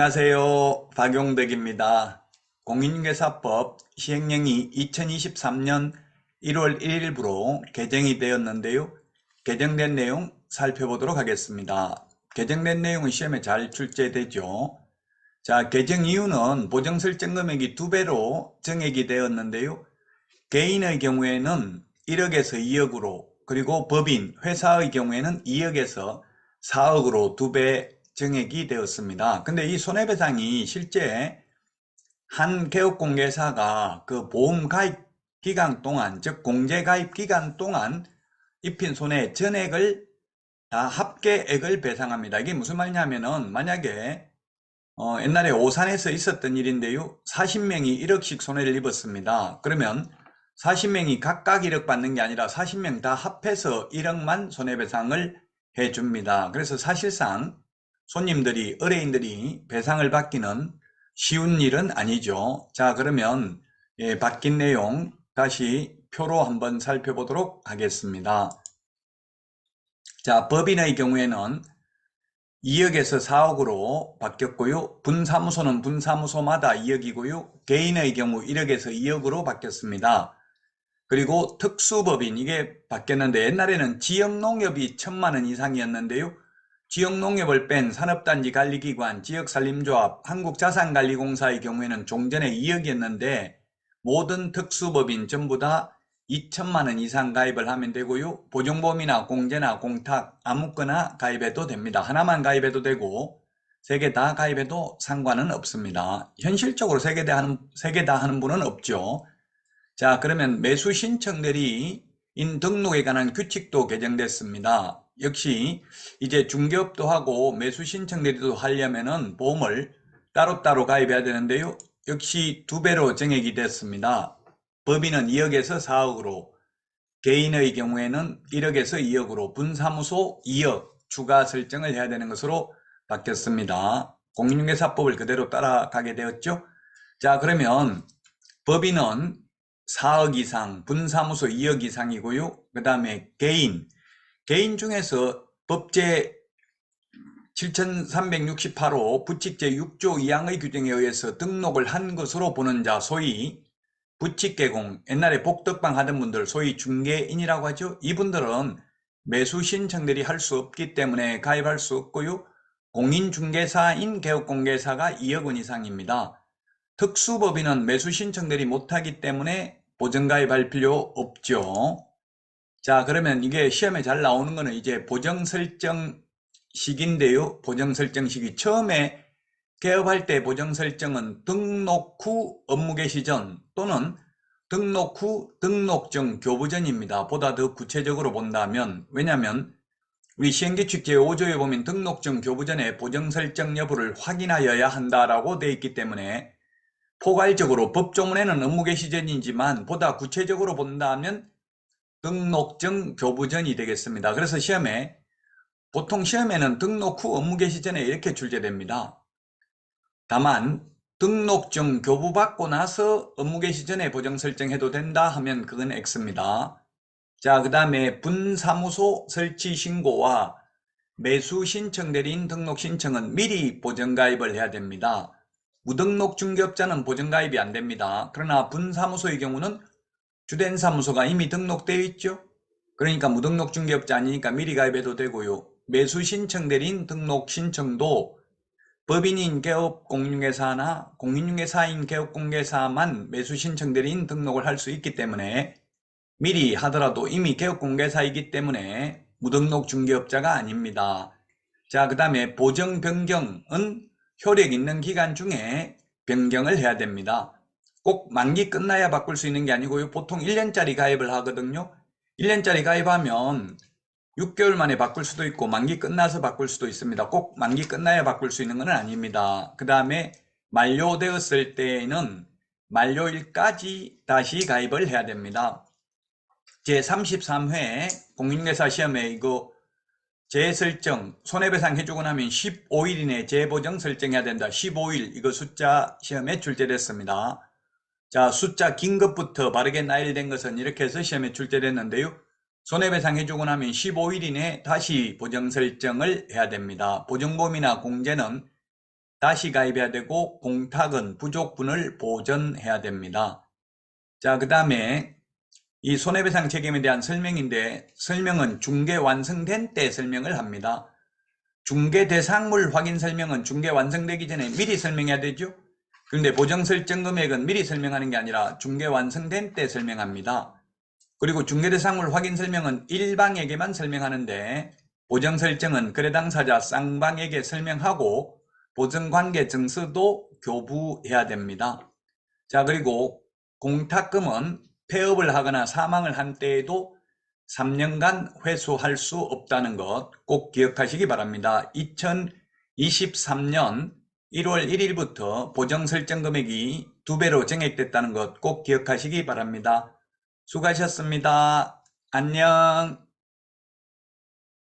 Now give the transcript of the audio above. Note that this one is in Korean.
안녕하세요. 박용덕입니다. 공인중개사법 시행령이 2023년 1월 1일부로 개정이 되었는데요. 개정된 내용 살펴보도록 하겠습니다. 개정된 내용은 시험에 잘 출제되죠. 자, 개정 이유는 보정 설정 금액이 두 배로 정액이 되었는데요. 개인의 경우에는 1억에서 2억으로 그리고 법인, 회사의 경우에는 2억에서 4억으로 두배 정액이 되었습니다. 근데 이 손해배상이 실제 한 개업공개사가 그 보험 가입 기간 동안, 즉 공제 가입 기간 동안 입힌 손해 전액을 다 합계액을 배상합니다. 이게 무슨 말이냐면은 만약에 어, 옛날에 오산에서 있었던 일인데요. 40명이 1억씩 손해를 입었습니다. 그러면 40명이 각각 1억 받는 게 아니라 40명 다 합해서 1억만 손해배상을 해줍니다. 그래서 사실상 손님들이, 의뢰인들이 배상을 받기는 쉬운 일은 아니죠. 자, 그러면 예, 바뀐 내용 다시 표로 한번 살펴보도록 하겠습니다. 자, 법인의 경우에는 2억에서 4억으로 바뀌었고요. 분사무소는 분사무소마다 2억이고요. 개인의 경우 1억에서 2억으로 바뀌었습니다. 그리고 특수법인 이게 바뀌었는데 옛날에는 지역농협이 천만 원 이상이었는데요. 지역농협을 뺀 산업단지 관리기관, 지역산림조합, 한국자산관리공사의 경우에는 종전에 2억이었는데 모든 특수법인 전부 다 2천만 원 이상 가입을 하면 되고요. 보증보험이나 공제나 공탁 아무거나 가입해도 됩니다. 하나만 가입해도 되고 세 개 다 가입해도 상관은 없습니다. 현실적으로 세 개 다 하는 세 개 다 하는 분은 없죠. 자, 그러면 매수 신청들이 인 등록에 관한 규칙도 개정됐습니다. 역시 이제 중개업도 하고 매수 신청 대리도 하려면은 보험을 따로따로 가입해야 되는데요. 역시 두 배로 정액이 됐습니다. 법인은 2억에서 4억으로, 개인의 경우에는 1억에서 2억으로, 분사무소 2억 추가 설정을 해야 되는 것으로 바뀌었습니다. 공인중개사법을 그대로 따라가게 되었죠. 자, 그러면 법인은 4억 이상, 분사무소 2억 이상이고요. 그 다음에 개인, 개인 중에서 법제 7368호 부칙제 6조 2항의 규정에 의해서 등록을 한 것으로 보는 자 소위 부칙개공 옛날에 복덕방 하던 분들 소위 중개인이라고 하죠. 이분들은 매수 신청들이 할 수 없기 때문에 가입할 수 없고요. 공인중개사인 개업공개사가 2억 원 이상입니다. 특수법인은 매수 신청들이 못하기 때문에 보정가입할 필요 없죠 자, 그러면 이게 시험에 잘 나오는 거는 이제 보정 설정 식인데요. 보정 설정 식이 처음에 개업할 때 보정 설정은 등록 후 업무 개시 전 또는 등록 후 등록 전 교부 전입니다. 보다 더 구체적으로 본다면 왜냐하면 우리 시행규칙 제5조에 보면 등록 전 교부 전에 보정 설정 여부를 확인하여야 한다라고 되어 있기 때문에 포괄적으로 법조문에는 업무 개시 전이지만 보다 구체적으로 본다면 등록증 교부전이 되겠습니다. 그래서 시험에 보통 시험에는 등록 후 업무 개시 전에 이렇게 출제됩니다. 다만 등록증 교부받고 나서 업무 개시 전에 보정 설정해도 된다 하면 그건 X입니다. 자, 그 다음에 분사무소 설치 신고와 매수 신청 대리인 등록 신청은 미리 보정 가입을 해야 됩니다. 무등록 중개업자는 보정 가입이 안 됩니다. 그러나 분사무소의 경우는 주된 사무소가 이미 등록되어 있죠. 그러니까 무등록 중개업자 아니니까 미리 가입해도 되고요. 매수 신청 대리인 등록 신청도 법인인 개업 공인중개사나 공인중개사인 개업 공개사만 매수 신청 대리인 등록을 할 수 있기 때문에 미리 하더라도 이미 개업 공개사이기 때문에 무등록 중개업자가 아닙니다. 자, 그 다음에 보정 변경은 효력 있는 기간 중에 변경을 해야 됩니다. 꼭 만기 끝나야 바꿀 수 있는 게 아니고요. 보통 1년짜리 가입을 하거든요. 1년짜리 가입하면 6개월 만에 바꿀 수도 있고 만기 끝나서 바꿀 수도 있습니다. 꼭 만기 끝나야 바꿀 수 있는 건 아닙니다. 그 다음에 만료되었을 때에는 만료일까지 다시 가입을 해야 됩니다. 제33회 공인중개사 시험에 이거 재설정, 손해배상 해주고 나면 15일 이내 재보정 설정해야 된다. 15일 이거 숫자 시험에 출제됐습니다. 자, 숫자 긴 것부터 바르게 나열된 것은 이렇게 해서 시험에 출제됐는데요. 손해배상 해주고 나면 15일 이내 다시 보정 설정을 해야 됩니다. 보정보험이나 공제는 다시 가입해야 되고 공탁은 부족분을 보전해야 됩니다. 자, 그 다음에 이 손해배상 책임에 대한 설명인데 설명은 중개 완성된 때 설명을 합니다. 중개 대상물 확인 설명은 중개 완성되기 전에 미리 설명해야 되죠. 그런데 보정 설정 금액은 미리 설명하는 게 아니라 중개 완성된 때 설명합니다. 그리고 중개 대상물 확인 설명은 일방에게만 설명하는데 보정 설정은 거래 당사자 쌍방에게 설명하고 보증 관계 증서도 교부해야 됩니다. 자, 그리고 공탁금은 폐업을 하거나 사망을 한 때에도 3년간 회수할 수 없다는 것 꼭 기억하시기 바랍니다. 2023년 1월 1일부터 보정 설정 금액이 두 배로 증액됐다는 것 꼭 기억하시기 바랍니다. 수고하셨습니다. 안녕.